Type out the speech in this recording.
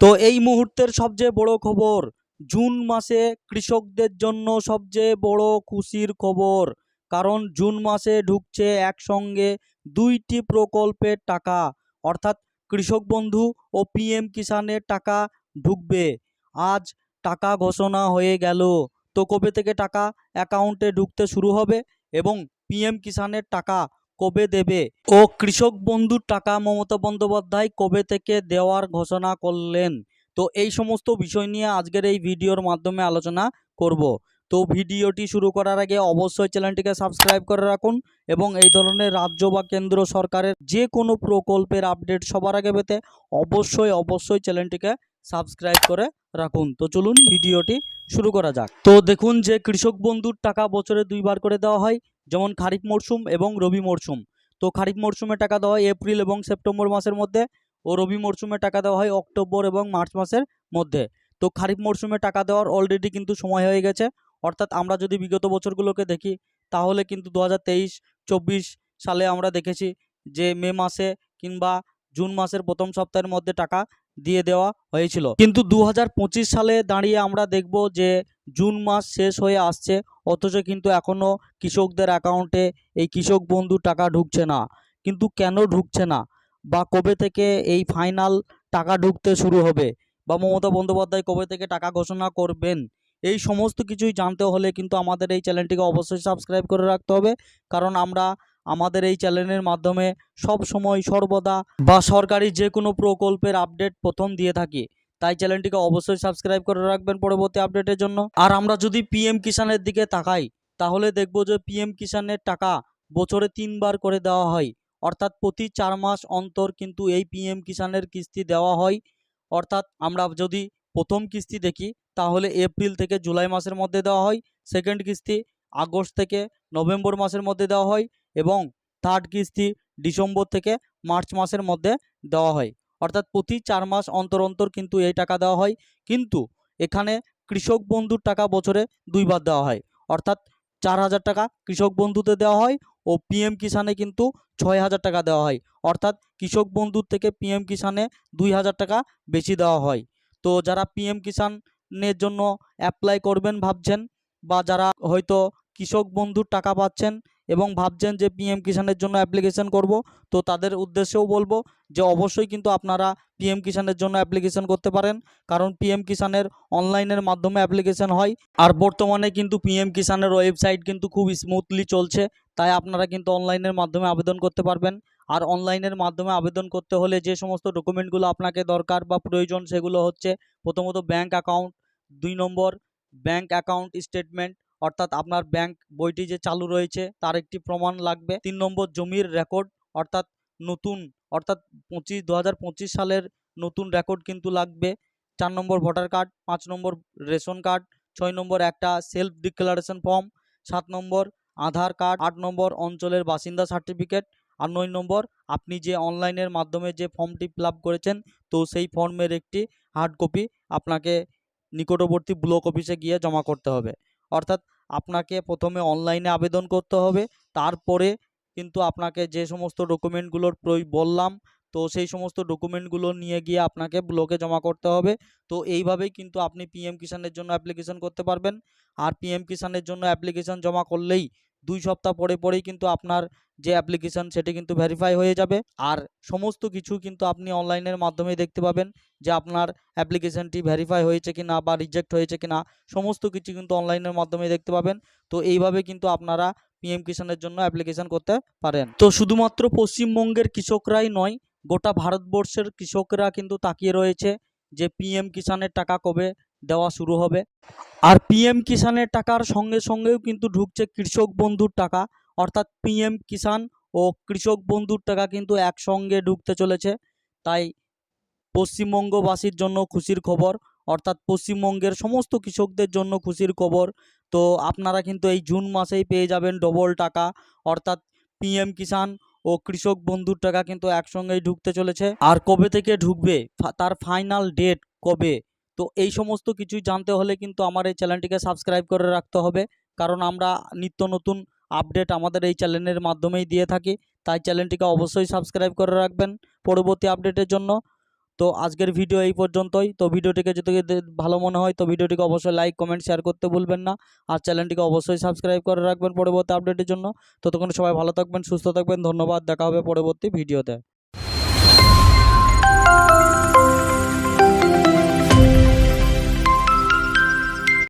তো এই মুহূর্তের সবচেয়ে বড় খবর, জুন মাসে কৃষকদের জন্য সবচেয়ে বড় খুশির খবর। কারণ জুন মাসে ঢুকছে একসঙ্গে দুইটি প্রকল্পের টাকা। অর্থাৎ কৃষক বন্ধু ও পিএম কিষানের টাকা ঢুকবে। আজ টাকা ঘোষণা হয়ে গেল। তো কবে থেকে টাকা অ্যাকাউন্টে ঢুকতে শুরু হবে এবং পিএম কিষানের টাকা কবে দেবে? ও কৃষক বন্ধুর টাকা মমতা বন্দ্যোপাধ্যায় কবে থেকে দেওয়ার ঘোষণা করলেন? তো এই সমস্ত বিষয় নিয়ে আজকের এই ভিডিওর মাধ্যমে আলোচনা করব। তো ভিডিওটি শুরু করার আগে অবশ্যই চ্যানেলটিকে সাবস্ক্রাইব করে রাখুন এবং এই ধরনের রাজ্য বা কেন্দ্র সরকারের যে কোনো প্রকল্পের আপডেট সবার আগে পেতে অবশ্যই অবশ্যই চ্যানেলটিকে সাবস্ক্রাইব করে রাখুন। তো চলুন ভিডিওটি শুরু করা যাক। তো দেখুন যে কৃষক বন্ধুর টাকা বছরে দুইবার করে দেওয়া হয়। যেমন খারিফ মরশুম এবং রবি মরশুম তো খারিফ মরশুমে টাকা দেওয়া হয় এপ্রিল এবং সেপ্টেম্বর মাসের মধ্যে ও রবি মরশুমে টাকা দেওয়া হয় অক্টোবর এবং মার্চ মাসের মধ্যে। তো খারিফ মরশুমে টাকা দেওয়ার অলরেডি কিন্তু সময় হয়ে গেছে। অর্থাৎ আমরা যদি বিগত বছরগুলোকে দেখি, তাহলে কিন্তু দু হাজার সালে আমরা দেখেছি যে মে মাসে কিংবা জুন মাসের প্রথম সপ্তাহের মধ্যে টাকা দিয়ে দেওয়া হয়েছিল। কিন্তু দু হাজার পঁচিশ সালে দাঁড়িয়ে আমরা দেখব যে জুন মাস শেষ হয়ে আসছে, অথচ কিন্তু এখনও কৃষকদের অ্যাকাউন্টে এই কৃষক বন্ধু টাকা ঢুকছে না। কিন্তু কেন ঢুকছে না? বা কবে থেকে এই ফাইনাল টাকা ঢুকতে শুরু হবে? বা মমতা বন্দ্যোপাধ্যায় কবে থেকে টাকা ঘোষণা করবেন? এই সমস্ত কিছুই জানতে হলে কিন্তু আমাদের এই চ্যানেলটিকে অবশ্যই সাবস্ক্রাইব করে রাখতে হবে। কারণ আমরা আমাদের এই চ্যানেলের মাধ্যমে সব সময় সর্বদা বা সরকারি যে কোনো প্রকল্পের আপডেট প্রথম দিয়ে থাকি। তাই চ্যানেলটিকে অবশ্যই সাবস্ক্রাইব করে রাখবেন পরবর্তী আপডেটের জন্য। আর আমরা যদি পিএম কিষানের দিকে তাকাই, তাহলে দেখব যে পিএম কিষানের টাকা বছরে তিনবার করে দেওয়া হয়। অর্থাৎ প্রতি চার মাস অন্তর কিন্তু এই পিএম কিষানের কিস্তি দেওয়া হয়। অর্থাৎ আমরা যদি প্রথম কিস্তি দেখি, তাহলে এপ্রিল থেকে জুলাই মাসের মধ্যে দেওয়া হয়। সেকেন্ড কিস্তি আগস্ট থেকে নভেম্বর মাসের মধ্যে দেওয়া হয়। এবং থার্ড কিস্তি ডিসেম্বর থেকে মার্চ মাসের মধ্যে দেওয়া হয়। অর্থাৎ প্রতি চার মাস অন্তর অন্তর কিন্তু এই টাকা দেওয়া হয়। কিন্তু এখানে কৃষক বন্ধুর টাকা বছরে দুইবার দেওয়া হয়। অর্থাৎ চার হাজার টাকা কৃষক বন্ধুতে দেওয়া হয় ও পিএম কিষানে কিন্তু ছয় হাজার টাকা দেওয়া হয়। অর্থাৎ কৃষক বন্ধুর থেকে পিএম কিষানে দুই হাজার টাকা বেশি দেওয়া হয়। তো যারা পিএম কিষানের জন্য অ্যাপ্লাই করবেন ভাবছেন বা যারা হয়তো কৃষক বন্ধুর টাকা পাচ্ছেন এবং ভাবছেন যে পিএম কিষানের জন্য অ্যাপ্লিকেশন করব। তো তাদের উদ্দেশ্যেও বলব যে অবশ্যই কিন্তু আপনারা পিএম কিষানের জন্য অ্যাপ্লিকেশন করতে পারেন। কারণ পিএম কিষানের অনলাইনের মাধ্যমে অ্যাপ্লিকেশন হয়। আর বর্তমানে কিন্তু পিএম কিষানের ওয়েবসাইট কিন্তু খুব স্মুথলি চলছে। তাই আপনারা কিন্তু অনলাইনের মাধ্যমে আবেদন করতে পারবেন। আর অনলাইনের মাধ্যমে আবেদন করতে হলে যে সমস্ত ডকুমেন্টগুলো আপনাকে দরকার বা প্রয়োজন সেগুলো হচ্ছে প্রথমত ব্যাংক অ্যাকাউন্ট দুই নম্বর ব্যাংক অ্যাকাউন্ট স্টেটমেন্ট অর্থাৎ আপনার ব্যাংক বইটি যে চালু রয়েছে, তার একটি প্রমাণ লাগবে। তিন নম্বর জমির রেকর্ড অর্থাৎ নতুন, অর্থাৎ পঁচিশ দু সালের নতুন রেকর্ড কিন্তু লাগবে। চার নম্বর ভোটার কার্ড পাঁচ নম্বর রেশন কার্ড ছয় নম্বর একটা সেলফ ডিক্লারেশন ফর্ম সাত নম্বর আধার কার্ড আট নম্বর অঞ্চলের বাসিন্দা সার্টিফিকেট আর নয় নম্বর আপনি যে অনলাইনের মাধ্যমে যে ফর্মটি ফিল করেছেন, তো সেই ফর্মের একটি হার্ড কপি আপনাকে নিকটবর্তী ব্লক অফিসে গিয়ে জমা করতে হবে। অর্থাৎ আপনাকে প্রথমে অনলাইনে আবেদন করতে হবে, তারপরে কিন্তু আপনাকে যে সমস্ত ডকুমেন্টগুলোর প্রয়োগ বললাম, তো সেই সমস্ত ডকুমেন্টগুলো নিয়ে গিয়ে আপনাকে ব্লকে জমা করতে হবে। তো এইভাবেই কিন্তু আপনি পিএম কিষানের জন্য অ্যাপ্লিকেশন করতে পারবেন। আর পিএম কিষানের জন্য অ্যাপ্লিকেশন জমা করলেই দুই সপ্তাহ পরে পরেই কিন্তু আপনার যে অ্যাপ্লিকেশন সেটি কিন্তু ভেরিফাই হয়ে যাবে। আর সমস্ত কিছু কিন্তু আপনি অনলাইনের মাধ্যমেই দেখতে পাবেন যে আপনার অ্যাপ্লিকেশনটি ভেরিফাই হয়েছে কি না বা রিজেক্ট হয়েছে কি না সমস্ত কিছু কিন্তু অনলাইনের মাধ্যমে দেখতে পাবেন। তো এইভাবে কিন্তু আপনারা পিএম কিষানের জন্য অ্যাপ্লিকেশন করতে পারেন। তো শুধুমাত্র পশ্চিমবঙ্গের কৃষকরাই নয়, গোটা ভারতবর্ষের কৃষকরা কিন্তু তাকিয়ে রয়েছে যে পিএম কিষানের টাকা কবে দেওয়া শুরু হবে। আর পিএম কিষানের টাকার সঙ্গে সঙ্গেও কিন্তু ঢুকছে কৃষক বন্ধুর টাকা। অর্থাৎ পিএম কিষান ও কৃষক বন্ধুর টাকা কিন্তু একসঙ্গে ঢুকতে চলেছে। তাই পশ্চিমবঙ্গবাসীর জন্য খুশির খবর, অর্থাৎ পশ্চিমবঙ্গের সমস্ত কৃষকদের জন্য খুশির খবর। তো আপনারা কিন্তু এই জুন মাসেই পেয়ে যাবেন ডবল টাকা, অর্থাৎ পিএম কিষান ও কৃষক বন্ধুর টাকা কিন্তু একসঙ্গেই ঢুকতে চলেছে। আর কবে থেকে ঢুকবে? তার ফাইনাল ডেট কবে? তো এই সমস্ত কিছুই জানতে হলে কিন্তু আমার এই চ্যানেলটিকে সাবস্ক্রাইব করে রাখতে হবে। কারণ আমরা নিত্য নতুন আপডেট আমাদের এই চ্যানেলের মাধ্যমেই দিয়ে থাকি। তাই চ্যানেলটিকে অবশ্যই সাবস্ক্রাইব করে রাখবেন পরবর্তী আপডেটের জন্য। তো আজকের ভিডিও এই পর্যন্তই। তো ভিডিওটিকে যদি ভালো মনে হয়, তো ভিডিওটিকে অবশ্যই লাইক, কমেন্ট শেয়ার করতে ভুলবেন না। আর চ্যানেলটিকে অবশ্যই সাবস্ক্রাইব করে রাখবেন পরবর্তী আপডেটের জন্য। ততক্ষণ সবাই ভালো থাকবেন, সুস্থ থাকবেন। ধন্যবাদ। দেখা হবে পরবর্তী ভিডিওতে।